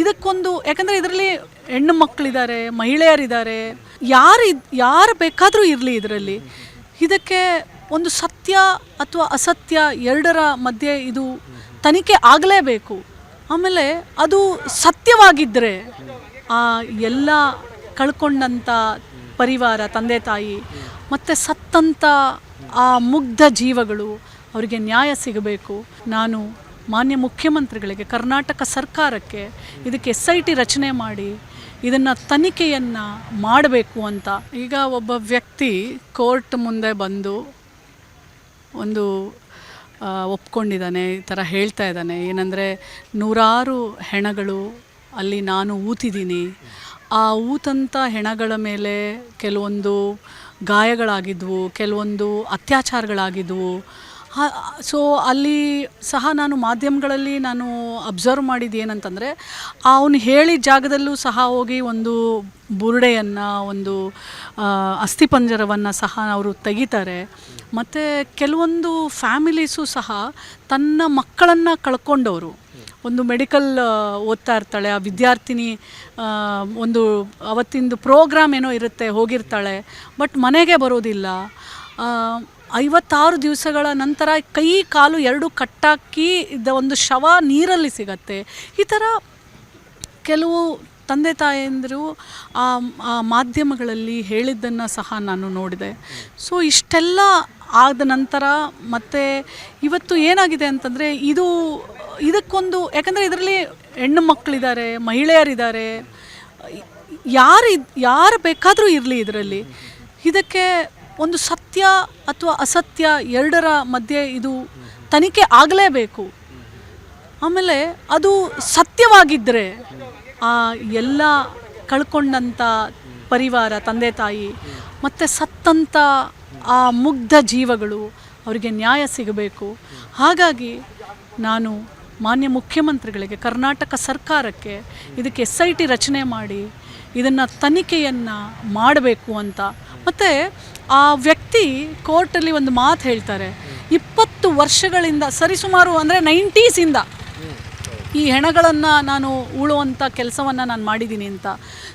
ಇದಕ್ಕೊಂದು, ಯಾಕಂದರೆ ಇದರಲ್ಲಿ ಹೆಣ್ಣು ಮಕ್ಕಳಿದ್ದಾರೆ ಮಹಿಳೆಯರಿದ್ದಾರೆ, ಯಾರು ಯಾರು ಬೇಕಾದರೂ ಇರಲಿ ಇದರಲ್ಲಿ. ಇದಕ್ಕೆ ಒಂದು ಸತ್ಯ ಅಥವಾ ಅಸತ್ಯ ಎರಡರ ಮಧ್ಯೆ ಇದು ತನಿಖೆ ಆಗಲೇಬೇಕು. ಆಮೇಲೆ ಅದು ಸತ್ಯವಾಗಿದ್ದರೆ ಆ ಎಲ್ಲ ಕಳ್ಕೊಂಡಂಥ ಪರಿವಾರ, ತಂದೆ, ತಾಯಿ, ಮತ್ತು ಸತ್ತಂಥ ಆ ಮುಗ್ಧ ಜೀವಗಳು ಅವರಿಗೆ ನ್ಯಾಯ ಸಿಗಬೇಕು. ನಾನು ಮಾನ್ಯ ಮುಖ್ಯಮಂತ್ರಿಗಳಿಗೆ, ಕರ್ನಾಟಕ ಸರ್ಕಾರಕ್ಕೆ ಇದಕ್ಕೆ ಎಸ್ ಐ ಟಿ ರಚನೆ ಮಾಡಿ ಇದನ್ನು ತನಿಖೆಯನ್ನು ಮಾಡಬೇಕು ಅಂತ. ಈಗ ಒಬ್ಬ ವ್ಯಕ್ತಿ ಕೋರ್ಟ್ ಮುಂದೆ ಬಂದು ಒಂದು ಒಪ್ಕೊಂಡಿದ್ದಾನೆ, ಈ ಥರ ಹೇಳ್ತಾ ಇದ್ದಾನೆ. ಏನಂದರೆ, ನೂರಾರು ಹೆಣಗಳು ಅಲ್ಲಿ ನಾನು ಊತಿದ್ದೀನಿ. ಆ ಊತಂಥ ಹೆಣಗಳ ಮೇಲೆ ಕೆಲವೊಂದು ಗಾಯಗಳಾಗಿದ್ವು, ಕೆಲವೊಂದು ಅತ್ಯಾಚಾರಗಳಾಗಿದ್ವು. ಸೊ ಅಲ್ಲಿ ಸಹ ನಾನು ಮಾಧ್ಯಮಗಳಲ್ಲಿ ನಾನು ಅಬ್ಸರ್ವ್ ಮಾಡಿದ್ದು ಏನಂತಂದರೆ, ಅವನು ಹೇಳಿದ ಜಾಗದಲ್ಲೂ ಸಹ ಹೋಗಿ ಒಂದು ಬುರುಡೆಯನ್ನು, ಒಂದು ಅಸ್ಥಿಪಂಜರವನ್ನು ಸಹ ಅವರು ತೆಗಿತಾರೆ. ಮತ್ತು ಕೆಲವೊಂದು ಫ್ಯಾಮಿಲೀಸು ಸಹ ತನ್ನ ಮಕ್ಕಳನ್ನು ಕಳ್ಕೊಂಡವರು. ಒಂದು ಮೆಡಿಕಲ್ ಓದ್ತಾ ಇರ್ತಾಳೆ, ಆ ವಿದ್ಯಾರ್ಥಿನಿ ಒಂದು ಅವತ್ತಿಂದು ಪ್ರೋಗ್ರಾಮ್ ಏನೋ ಇರುತ್ತೆ, ಹೋಗಿರ್ತಾಳೆ, ಬಟ್ ಮನೆಗೆ ಬರೋದಿಲ್ಲ. ಐವತ್ತಾರು ದಿವಸಗಳ ನಂತರ ಕೈ ಕಾಲು ಎರಡು ಕಟ್ಟಾಕಿ ಇದ್ದ ಒಂದು ಶವ ನೀರಲ್ಲಿ ಸಿಗತ್ತೆ. ಈ ಥರ ಕೆಲವು ತಂದೆ ತಾಯಂದಿರು ಮಾಧ್ಯಮಗಳಲ್ಲಿ ಹೇಳಿದ್ದನ್ನು ಸಹ ನಾನು ನೋಡಿದೆ. ಸೊ ಇಷ್ಟೆಲ್ಲ ಆದ ನಂತರ ಮತ್ತು ಇವತ್ತು ಏನಾಗಿದೆ ಅಂತಂದರೆ ಇದು, ಇದಕ್ಕೊಂದು, ಯಾಕಂದರೆ ಇದರಲ್ಲಿ ಹೆಣ್ಣು ಮಕ್ಕಳಿದ್ದಾರೆ, ಮಹಿಳೆಯರಿದ್ದಾರೆ ಯಾರು ಯಾರು ಬೇಕಾದರೂ ಇರಲಿ ಇದರಲ್ಲಿ. ಇದಕ್ಕೆ ಒಂದು ಸತ್ಯ ಅಥವಾ ಅಸತ್ಯ ಎರಡರ ಮಧ್ಯೆ ಇದು ತನಿಖೆ ಆಗಲೇಬೇಕು. ಆಮೇಲೆ ಅದು ಸತ್ಯವಾಗಿದ್ದರೆ ಆ ಎಲ್ಲ ಕಳ್ಕೊಂಡಂಥ ಪರಿವಾರ, ತಂದೆ, ತಾಯಿ, ಮತ್ತು ಸತ್ತಂಥ ಆ ಮುಗ್ಧ ಜೀವಗಳು ಅವರಿಗೆ ನ್ಯಾಯ ಸಿಗಬೇಕು. ಹಾಗಾಗಿ ನಾನು ಮಾನ್ಯ ಮುಖ್ಯಮಂತ್ರಿಗಳಿಗೆ, ಕರ್ನಾಟಕ ಸರ್ಕಾರಕ್ಕೆ ಇದಕ್ಕೆ ಎಸ್ ಐ ಟಿ ರಚನೆ ಮಾಡಿ ಇದನ್ನು ತನಿಖೆಯನ್ನು ಮಾಡಬೇಕು ಅಂತ ಮತ್ತು ಆ ವ್ಯಕ್ತಿ ಕೋರ್ಟಲ್ಲಿ ಒಂದು ಮಾತು ಹೇಳ್ತಾರೆ, ಇಪ್ಪತ್ತು ವರ್ಷಗಳಿಂದ, ಸರಿಸುಮಾರು ಅಂದರೆ ನೈಂಟೀಸಿಂದ ಈ ಹೆಣಗಳನ್ನು ನಾನು ಉಳುವಂಥ ಕೆಲಸವನ್ನು ನಾನು ಮಾಡಿದ್ದೀನಿ ಅಂತ.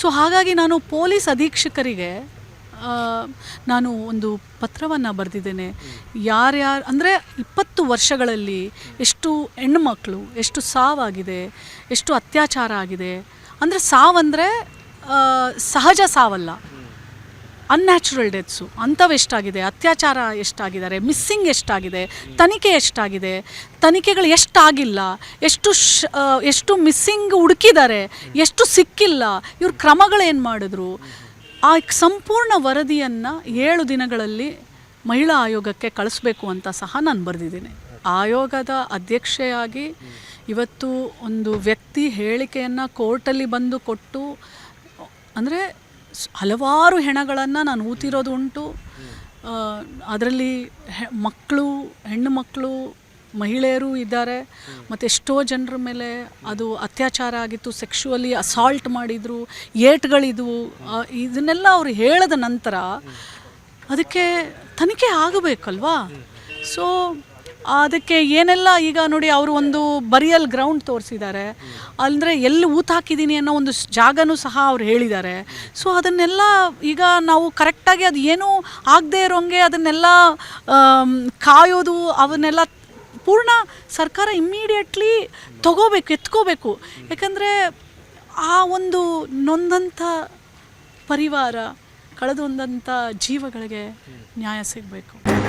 ಸೊ ಹಾಗಾಗಿ ನಾನು ಪೊಲೀಸ್ ಅಧೀಕ್ಷಕರಿಗೆ ನಾನು ಒಂದು ಪತ್ರವನ್ನು ಬರೆದಿದ್ದೇನೆ. ಯಾರ್ಯಾರು, ಅಂದರೆ ಇಪ್ಪತ್ತು ವರ್ಷಗಳಲ್ಲಿ ಎಷ್ಟು ಹೆಣ್ಮಕ್ಳು, ಎಷ್ಟು ಸಾವಾಗಿದೆ, ಎಷ್ಟು ಅತ್ಯಾಚಾರ ಆಗಿದೆ, ಅಂದರೆ ಸಾವಂದರೆ ಸಹಜ ಸಾವಲ್ಲ. ಅನ್ಯಾಚುರಲ್ ಡೆತ್ಸು ಅಂಥವು ಎಷ್ಟಾಗಿದೆ? ಅತ್ಯಾಚಾರ ಎಷ್ಟಾಗಿದ್ದಾರೆ ಮಿಸ್ಸಿಂಗ್ ಎಷ್ಟಾಗಿದೆ? ತನಿಖೆ ಎಷ್ಟಾಗಿದೆ? ತನಿಖೆಗಳು ಎಷ್ಟಾಗಿಲ್ಲ? ಎಷ್ಟು ಎಷ್ಟು ಮಿಸ್ಸಿಂಗ್ ಹುಡುಕಿದ್ದಾರೆ? ಎಷ್ಟು ಸಿಕ್ಕಿಲ್ಲ? ಇವ್ರ ಕ್ರಮಗಳೇನು ಮಾಡಿದ್ರು? ಆ ಸಂಪೂರ್ಣ ವರದಿಯನ್ನು ಏಳು ದಿನಗಳಲ್ಲಿ ಮಹಿಳಾ ಆಯೋಗಕ್ಕೆ ಕಳಿಸ್ಬೇಕು ಅಂತ ಸಹ ನಾನು ಬರೆದಿದ್ದೀನಿ. ಆಯೋಗದ ಅಧ್ಯಕ್ಷೆಯಾಗಿ ಇವತ್ತು ಒಂದು ವ್ಯಕ್ತಿ ಹೇಳಿಕೆಯನ್ನು ಕೋರ್ಟಲ್ಲಿ ಬಂದು ಕೊಟ್ಟು, ಅಂದರೆ ಹಲವಾರು ಹೆಣಗಳನ್ನು ನಾನು ಊತಿರೋದು ಉಂಟು. ಅದರಲ್ಲಿ ಮಕ್ಕಳು ಹೆಣ್ಣು ಮಕ್ಕಳು ಮಹಿಳೆಯರು ಇದ್ದಾರೆ. ಮತ್ತು ಎಷ್ಟೋ ಜನರ ಮೇಲೆ ಅದು ಅತ್ಯಾಚಾರ ಆಗಿತ್ತು ಸೆಕ್ಷುವಲಿ ಅಸಾಲ್ಟ್ ಮಾಡಿದರು, ಏಟ್ಗಳಿದ್ವು. ಇದನ್ನೆಲ್ಲ ಅವರು ಹೇಳಿದ ನಂತರ ಅದಕ್ಕೆ ತನಿಖೆ ಆಗಬೇಕಲ್ವಾ? ಸೊ ಅದಕ್ಕೆ ಏನೆಲ್ಲ ಈಗ ನೋಡಿ ಅವರು ಒಂದು ಬರಿಯಲ್ ಗ್ರೌಂಡ್ ತೋರಿಸಿದ್ದಾರೆ. ಅಂದರೆ ಎಲ್ಲಿ ಊತ ಹಾಕಿದ್ದೀನಿ ಅನ್ನೋ ಒಂದು ಜಾಗನೂ ಸಹ ಅವ್ರು ಹೇಳಿದ್ದಾರೆ. ಸೊ ಅದನ್ನೆಲ್ಲ ಈಗ ನಾವು ಕರೆಕ್ಟಾಗಿ ಅದು ಏನೂ ಆಗದೆ ಇರೋಂಗೆ ಅದನ್ನೆಲ್ಲ ಕಾಯೋದು, ಅವನ್ನೆಲ್ಲ ಪೂರ್ಣ ಸರ್ಕಾರ ಇಮ್ಮಿಡಿಯೇಟ್ಲಿ ತಗೋಬೇಕು, ಎತ್ಕೋಬೇಕು. ಯಾಕಂದರೆ ಆ ಒಂದು ನೊಂದಂಥ ಪರಿವಾರ, ಕಳೆದೊಂದಂಥ ಜೀವಗಳಿಗೆ ನ್ಯಾಯ ಸಿಗಬೇಕು.